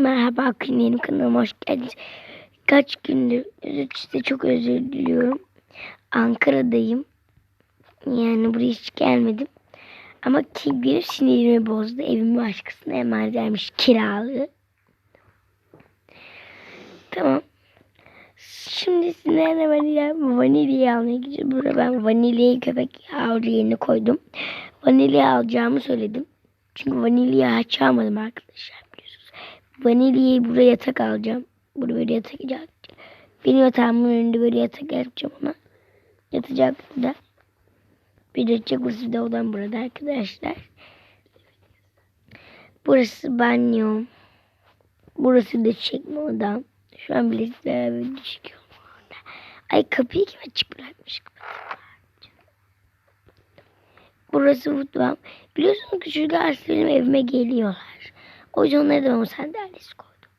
Merhaba Künyenim kanalıma hoş geldiniz. Kaç gündür size çok özür diliyorum. Ankara'dayım. Yani buraya hiç gelmedim. Ama kim bilir sinirimi bozdu. Evimi başkasına emanet vermiş kiralığı. Tamam. Şimdi sizlerle vanilya, vanilyayı almaya gideceğiz. Burada ben vanilyayı köpek yavru yerine koydum. Vanilya alacağımı söyledim. Çünkü vanilya hiç almadım arkadaşlar. Vanilyayı buraya yatak alacağım. Burada böyle yatak alacağım. Benim yatağımın önünde böyle yatak yapacağım ona. Yatacak burada. Bir de jacuzzi de odam burada arkadaşlar. Burası banyom. Burası da çekme odam. Şu an bile bir düşüyorum orada. Ay kapıyı kim açık bırakmış? Burası mutfağım. Biliyorsunuz ki çocuklar benim evime geliyorlar. O yüzden onlara da ben o sandalyesi koydum.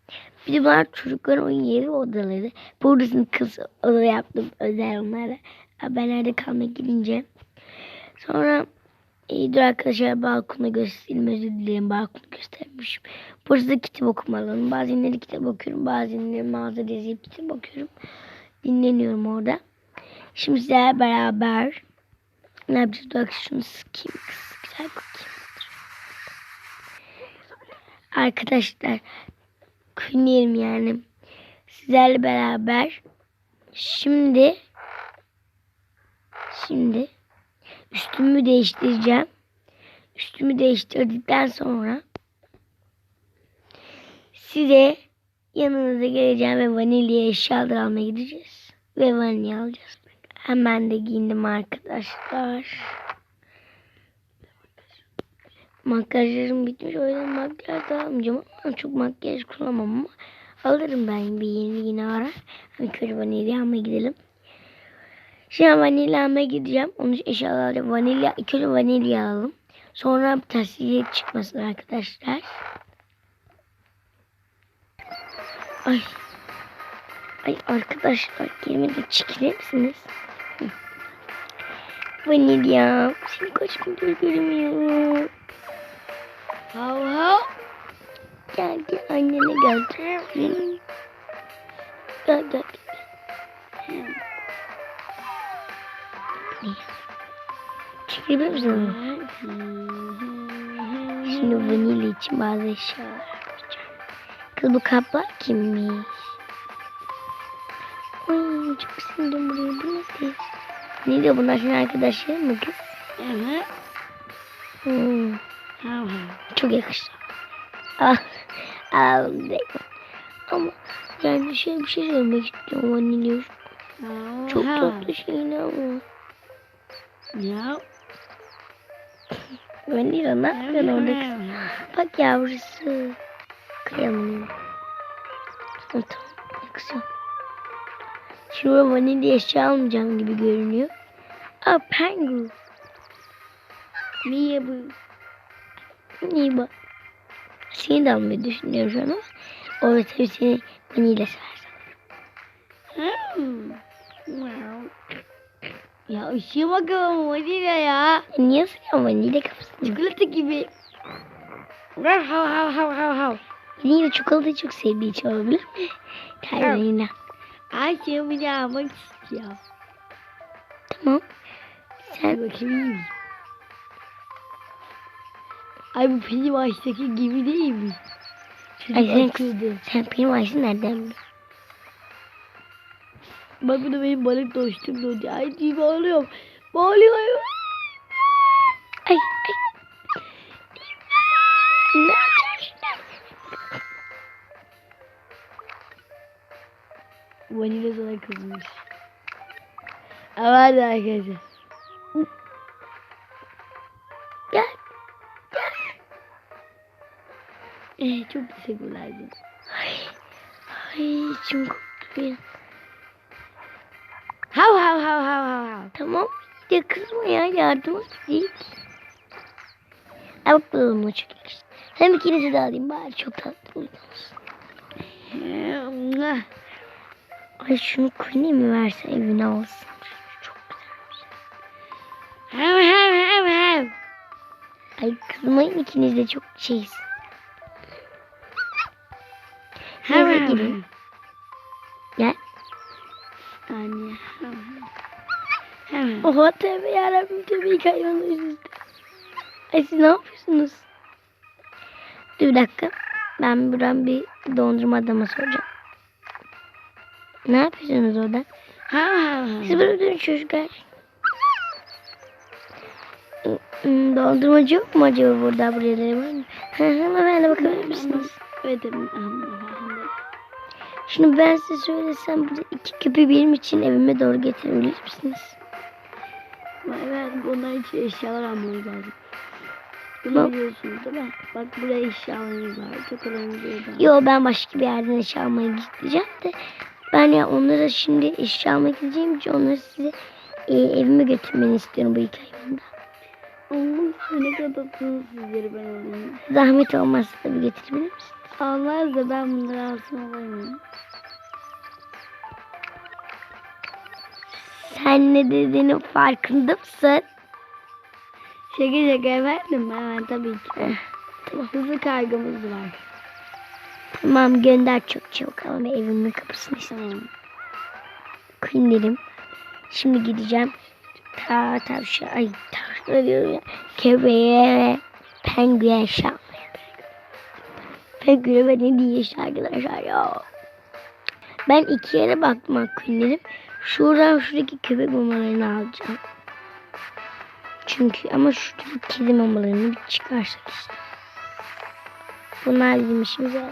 Bir de bunlar çocukların oyun yeri odaları. Burasını kız oda yaptım özel onlara. Ben nerede kalmak gidince. Sonra e, dur arkadaşlar balkona göstereyim özür dilerim balkonu göstermişim. Burası da kitap okuma alanı. Bazenleri kitap okuyorum. Bazenleri mağazada izleyip kitap okuyorum. Dinleniyorum orada. Şimdi sizlerle beraber ne yapacağız? Bak şunu sıkayım. Güzel bakayım. Arkadaşlar künyerim yani. Sizlerle beraber şimdi şimdi üstümü değiştireceğim. Üstümü değiştirdikten sonra size yanınıza geleceğim ve vanilya eşyalar almaya gideceğiz. Ve vanilya alacağız. Hemen de giyindim arkadaşlar. Makyajlarım bitmiş. O yüzden makyaj da almayacağım. Ama çok makyaj kullanmam ama alırım ben bir yeni yine ara. Hani kötü vanilya almaya gidelim. Şimdi vanilya almaya gideceğim. Onun için eşyaları vanilya, kötü vanilya alalım. Sonra tasfiye çıkmasın arkadaşlar. Ay. Ay arkadaşlar gelmedi çekilir misiniz? Vanilya. Seni kaç gündür görmüyorum. Hav hav. Gel gel annene gel. Gel gel. Çekebilir misin? Şimdi vanilya için bazı eşyalar yapacağım. Kız bu kaplar kimmiş? Ay çok sinirdim buraya. Bu nasıl? Ne diyor bunlar senin arkadaşların mı kız? Evet. Hmm. Çok yakıştı. Ah, aldım. Ama yani şey bir şey söylemek istiyorum vanilya. Çok Hav. tatlı şeyler ama. Ya. Vanilya ne yapıyorsun orada? Bak yavrusu. Ha, tamam. Yakışıyor. Şimdi burada vanilya eşya almayacağım gibi görünüyor. Aa pengu. Niye bu? İyi bak. Seni de almayı düşünüyorum ama. O tabii seni vanilya seversen. Hmm. Wow. Ya ışığa bakalım vanilya ya. Niye ısırıyorsun vanilya kafasını? Çikolata gibi. Hav hav hav hav hav. Vanilya çikolatayı çok sevdiği için olabilir mi? Terliğine. Ayşe bunu almak istiyor. Tamam. Sen bakayım. Ay bu film açtaki gibi değil mi? Çocuk Ay sen, akıldı. sen benim Ayşe nereden biliyorsun? Bak bu da benim balık dostum da Ay diye bağlıyorum. Bağlıyorum. Ay ay. Ne? Vanilya sana kızmış. Hadi arkadaşlar. Çok teşekkürler. Ay. Ay içim koktu ya. Hav hav hav hav hav hav. Tamam. De kızma ya yardım. Değil. Al bakalım o çok yakıştı. Hem ikinizi de alayım bari çok tatlı. Mwah. Ay şunu Queen'e mi verse evine alsam. Çok güzelmiş. Hav hav hav hav. Ay kızmayın ikiniz de çok şeysiniz. Hemen. girin. Gel. Anne. Oha tövbe yarabbim ilk hayvanı üzüldü. Ay siz ne yapıyorsunuz? Dur bir dakika. Ben buradan bir dondurma adama soracağım. Ne yapıyorsunuz orada? Ha ha. Siz burada durun çocuklar. Hmm, Dondurmacı yok mu acaba burada buraya Hemen bakabilir misiniz? Evet Şimdi ben size söylesem burada iki köpeği benim için evime doğru getirebilir misiniz? Evet bunlar için eşyalar almamız lazım. Bunu biliyorsunuz değil mi? Bak buraya eşyalarımız var. Çok önemli. Yo ben başka bir yerden eşya almaya gideceğim de ben ya onlara şimdi eşya almaya gideceğim için onları size e, evime götürmeni istiyorum bu iki Allah'ım ne kadar sizleri ben alayım. Zahmet olmazsa tabii getirebilir misin? Olmaz da ben bunları alsın olayım. Sen ne dediğinin farkında mısın? Şaka şaka efendim. Hemen tabii ki. Tamam. Hızlı kargımız var. Tamam gönder çok çabuk ama evimin kapısını istiyorum. Tamam. Kıyım Şimdi gideceğim. Ta tavşan ay tavşan diyorum ya. Köpeğe ve şarkı. Penguen ve ne diye arkadaşlar ya. Ben iki yere baktım aküllerim. Şuradan şuradaki köpek mamalarını alacağım. Çünkü ama şuradaki kedi mamalarını bir çıkarsak işte. Bunlar bizim işimize.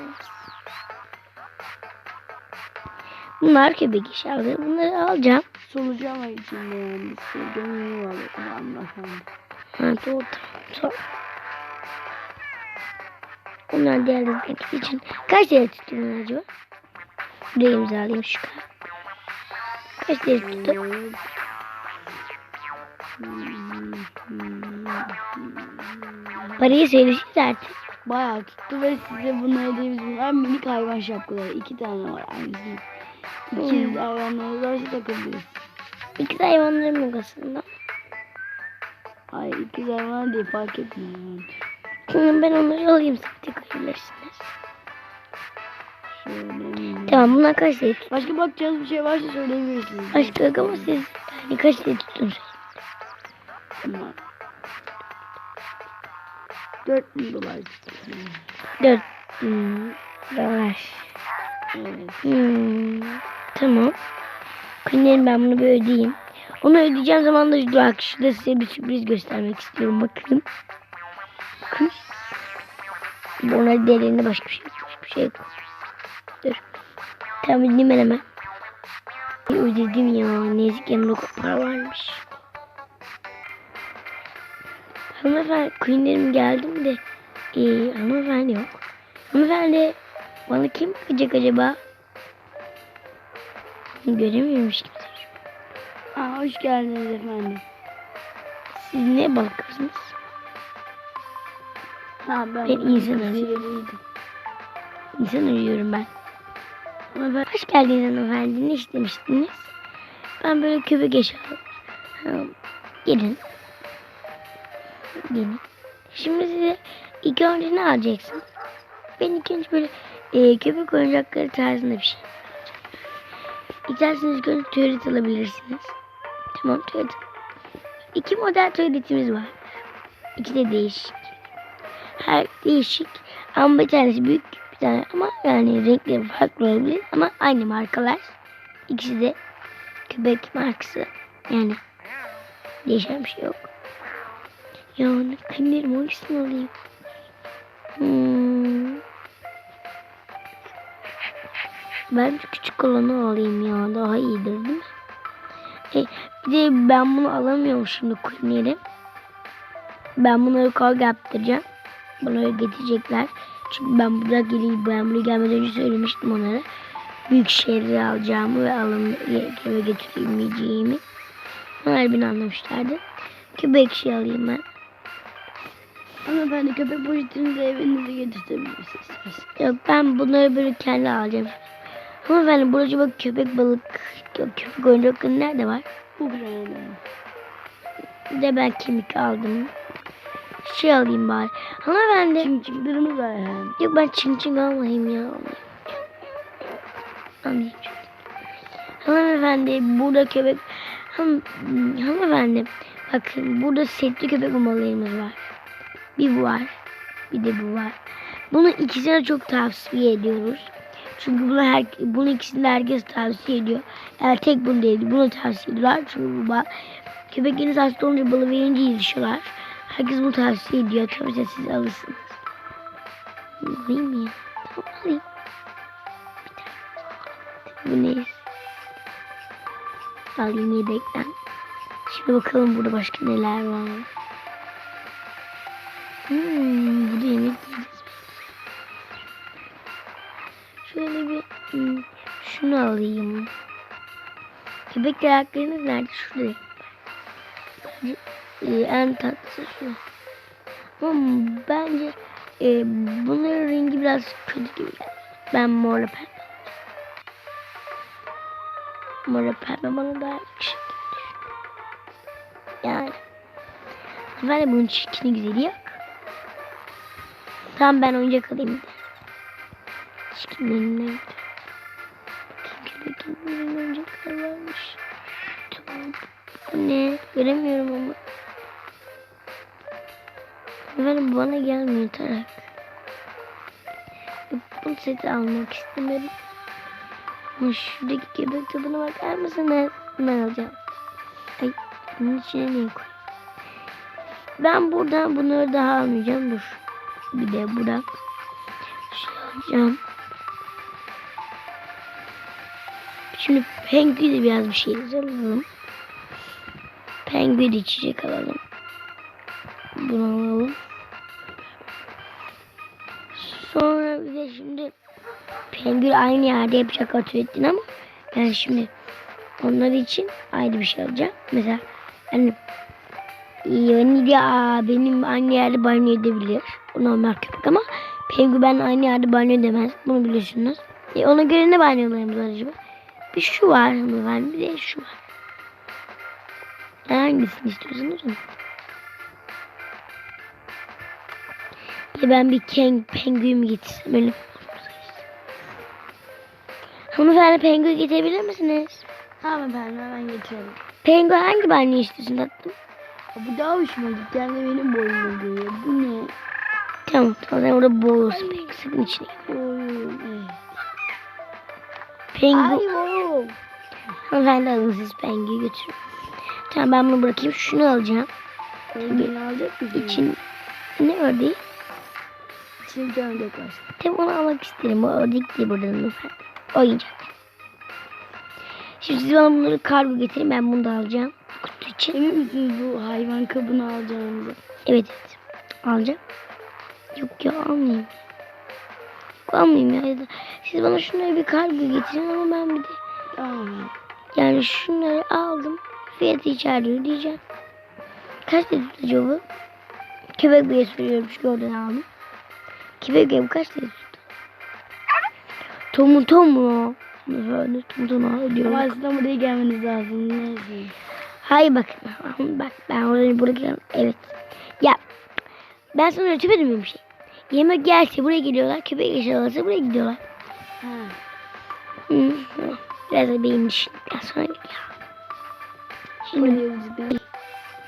Bunlar köpek eşyaları. Bunları alacağım. Solucan var içinde yani. Solucanı var. Ha doğru tamam. Sor. Bunlar diğer renkli için. Kaç lira tutuyorsun acaba? Buraya imzalayayım şu kadar. Kaç lira tuttu? Parayı söylesin artık. Bayağı tuttu ve size bunları var. Minik hayvan şapkaları. iki tane var aynısı. İkiz Hmm. hayvanları varsa takabiliriz. İki hayvanların mogasında. Ay ikiz hayvan değil fark etmiyor. yani. Şimdi ben onları alayım. Şöyle. Tamam bunlar kaç lira tuttu? Başka bakacağınız bir şey varsa söyleyebilirsiniz. Başka yok ama siz hani kaç lira tuttunuz? Tamam. 4000 dolar tuttu. Dört hmm, dolar. Evet. Hmm, tamam. Kıyınlarım ben bunu bir ödeyeyim. Onu ödeyeceğim zaman da bak şurada size bir sürpriz göstermek istiyorum. Bakın. Bakın. Ona derinde başka bir şey. Başka bir şey yok. Dur. Tamam ödeyeyim ben hemen. Ödedim ya. Ne yazık yanımda para varmış. Hanımefendi kıyınlarım geldim de. Ee, hanımefendi yok. Hanımefendi bana kim bakacak acaba? Göremiyorum hiç kimse. Aa, hoş geldiniz efendim. Siz ne bakıyorsunuz? Ha ben, Ben insan arıyorum. İnsan arıyorum ben. Hanımefendi, hoş geldiniz hanımefendi. Ne istemiştiniz? Ben böyle köpek. Ha, Gelin. Gelin. Şimdi size ilk önce ne alacaksınız? Ben ilk önce böyle e, köpek oyuncakları tarzında bir şey ilk önce tuvalet alabilirsiniz. Tamam tuvalet. İki model tuvaletimiz var. İkisi de değişik. Her değişik. Ama bir tanesi büyük bir tane ama yani renkleri farklı olabilir ama aynı markalar. İkisi de köpek markası. Yani değişen bir şey yok. Ya ne penlerim hangisini alayım? Hmm. Ben küçük olanı alayım ya. Daha iyidir değil mi? E, bir de ben bunu alamıyorum şimdi kuyum Ben bunları kavga yaptıracağım. Öyle getirecekler. Çünkü ben burada geleyim. Ben buraya gelmeden önce söylemiştim onlara. Büyük şehirleri alacağımı ve alım eve getiremeyeceğimi. Onlar beni anlamışlardı. Köpek şey alayım ben. Hanımefendi köpek poşetinizi evinize getirtebilirsiniz. Yok ben bunları böyle kendi alacağım. Ama ben burada bak köpek balık, köpek oyuncakları nerede var? Bu güzel. Bir de ben kemik aldım. Şey alayım bari. Ama ben de... Çim çimlerimiz var efendim. Yok ben çin almayayım ya. Anlayacağım. Hanımefendi burada köpek Han, hanımefendi bakın burada setli köpek mamalarımız var. Bir bu var. Bir de bu var. Bunu ikisine çok tavsiye ediyoruz. Çünkü bunu her, bunu ikisini herkes tavsiye ediyor. Yani tek bunu değil, bunu tavsiye ediyorlar. Çünkü bu köpekleriniz hasta olunca balı verince iyileşiyorlar. Herkes bunu tavsiye ediyor. Tabii ki siz alırsınız. Alayım mı ya? Tamam alayım. Bu ne? Alayım yedekten. Şimdi bakalım burada başka neler var. Hmm, alayım. Köpek ayaklarınız nerede? Şurada. Bence e, en tatlısı şu. Ama bence e, bunların rengi biraz kötü gibi geldi. Ben morla pembe. Morla pembe bana daha düşünüyorum. Yani. Ben de bunun çirkini güzeli yok. Tamam ben oyuncak alayım bir oyuncaklar varmış. Tamam. Ne? Göremiyorum ama. Efendim bana gelmiyor tarak. Bu seti almak istemiyorum. Ama şuradaki köpek topuna bakar mısınız? Ben alacağım. Ay bunun içine ne koy? Ben buradan bunları daha almayacağım. Dur. Bir de bırak. Şey alacağım. Şimdi pengui de biraz bir şey alalım. Pengui de içecek alalım. Bunu alalım. Sonra bir de şimdi pengui aynı yerde yapacak atölyetin ama ben şimdi onlar için ayrı bir şey alacağım. Mesela hani Vanilya benim aynı yerde banyo edebilir. Normal köpek ama penguen aynı yerde banyo edemez. Bunu biliyorsunuz. E, ona göre ne banyolarımız var acaba? Bir şu var hanımefendi bir de şu var. Hangisini istiyorsunuz onu? Ya ben bir ken, penguen getirsem öyle. Hanımefendi penguen getirebilir misiniz? Tamam efendim hemen geçelim. Penguen hangi banyo istiyorsun tatlım? Bu daha hoşuma gitti. De benim boyuma göre. Bu ne? Tamam tamam sen orada boğulursun pek sıkın içine. Boyum. Boyum. Hanımefendi alın siz pengueyi götürün. Tamam ben bunu bırakayım. Şunu alacağım. Beni alacak mısın? İçin ne ördeği? Tane ördek var. Tabii onu almak isterim. O ördek değil burada hanımefendi. Oyuncak. Şimdi siz bana bunları kargo getirin. Ben bunu da alacağım. Kutu için. Emin misiniz bu hayvan kabını alacağınızı? Evet evet. Alacağım. Yok ya almayayım. Almayayım ya. da Siz bana şunları bir kargo getirin ama ben bir de Tamam. yani şunları aldım. Fiyatı içeride ödeyeceğim. Kaç dedi bu? Köpek bile soruyorum çünkü oradan aldım. Köpek bile kaç dedi tuttu? Tomu tomu. Böyle tomu ödüyorum. Ama aslında buraya gelmeniz lazım. Neyse. Hayır bakın. Bak ben orada buraya Evet. Ya ben sana öğretemedim bir şey? Yemek gelse buraya geliyorlar. Köpek yaşarlarsa buraya gidiyorlar. Ha. Hı, hı. Biraz da beyin düşündükten sonra gidiyor. Şimdi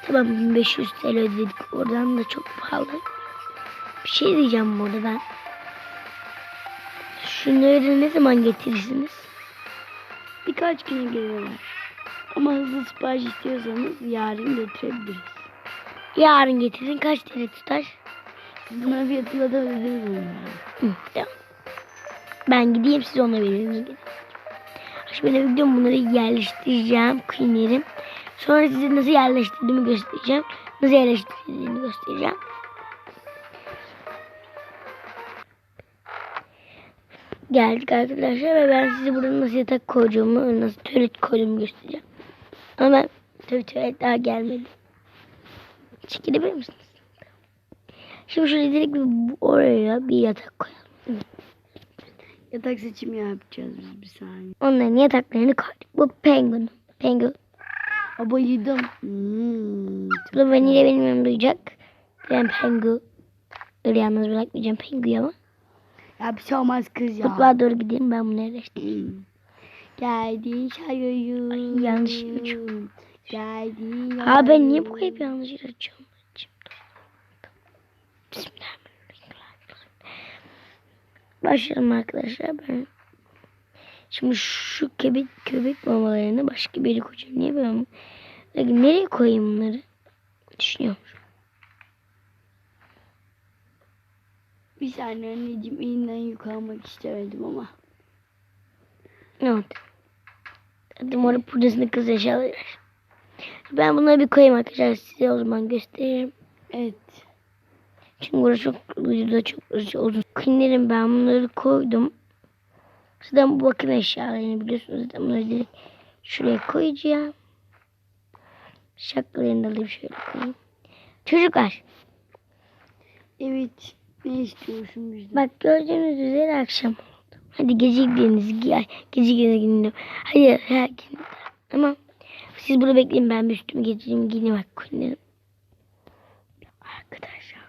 tamam 1500 TL ödedik. Oradan da çok pahalı. Bir şey diyeceğim burada ben. Şunları da ne zaman getirirsiniz? Birkaç güne gelirler. Ama hızlı sipariş istiyorsanız yarın getirebiliriz. Yarın getirin. Kaç TL tutar? Siz buna fiyatıyla da öderiz onları. Hı, tamam. Ben gideyim siz ona verirsiniz. Şimdi ben gidiyorum bunları yerleştireceğim. Queen'lerim. Sonra size nasıl yerleştirdiğimi göstereceğim. Nasıl yerleştirdiğini göstereceğim. Geldik arkadaşlar ve ben size burada nasıl yatak koyacağımı, nasıl tuvalet koyduğumu göstereceğim. Ama ben tabii tuvalet daha gelmedi. Çekilebilir misiniz? Şimdi şöyle direkt bir oraya bir yatak koyalım. Yatak seçimi yapacağız biz bir saniye. Onların yataklarını koyduk. Bu penguin. Penguin. Aa, bayıldım. Hmm, Bu da vanilya benim yanımda duyacak. Ben pengu. Öyle yalnız bırakmayacağım penguyu ama. ya bir şey olmaz kız ya. Mutfağa doğru gidelim ben bunu yerleştireyim. Hmm. Geldi şayoyun. Ay, yanlış açıyorum. Geldi Ha ben niye bu hep yanlış açıyorum? Başlayalım arkadaşlar ben. Şimdi şu köpek köpek mamalarını başka bir yere koyacağım. Niye ben? Peki nereye koyayım bunları? Düşünüyorum. Bir saniye anneciğim elinden yük almak istemedim ama. Ne oldu? Hadi mor pudasını kız eşyaları. Ben bunları bir koyayım arkadaşlar. Size o zaman gösteririm. Evet. Çünkü burası çok videoda çok uzun. Kinlerim ben bunları koydum. Zaten bu bakın eşyalarını biliyorsunuz. Zaten bunları direkt şuraya koyacağım. Şapkalarını da alayım şöyle koyayım. Çocuklar Evet. Ne istiyorsun bizden? bak gördüğünüz üzere akşam oldu. Hadi gece gidiniz. Gece gidin. Hayır her gün. Tamam. Siz burada bekleyin ben bir üstümü getireyim. Giyineyim bak kinlerim. Arkadaşlar.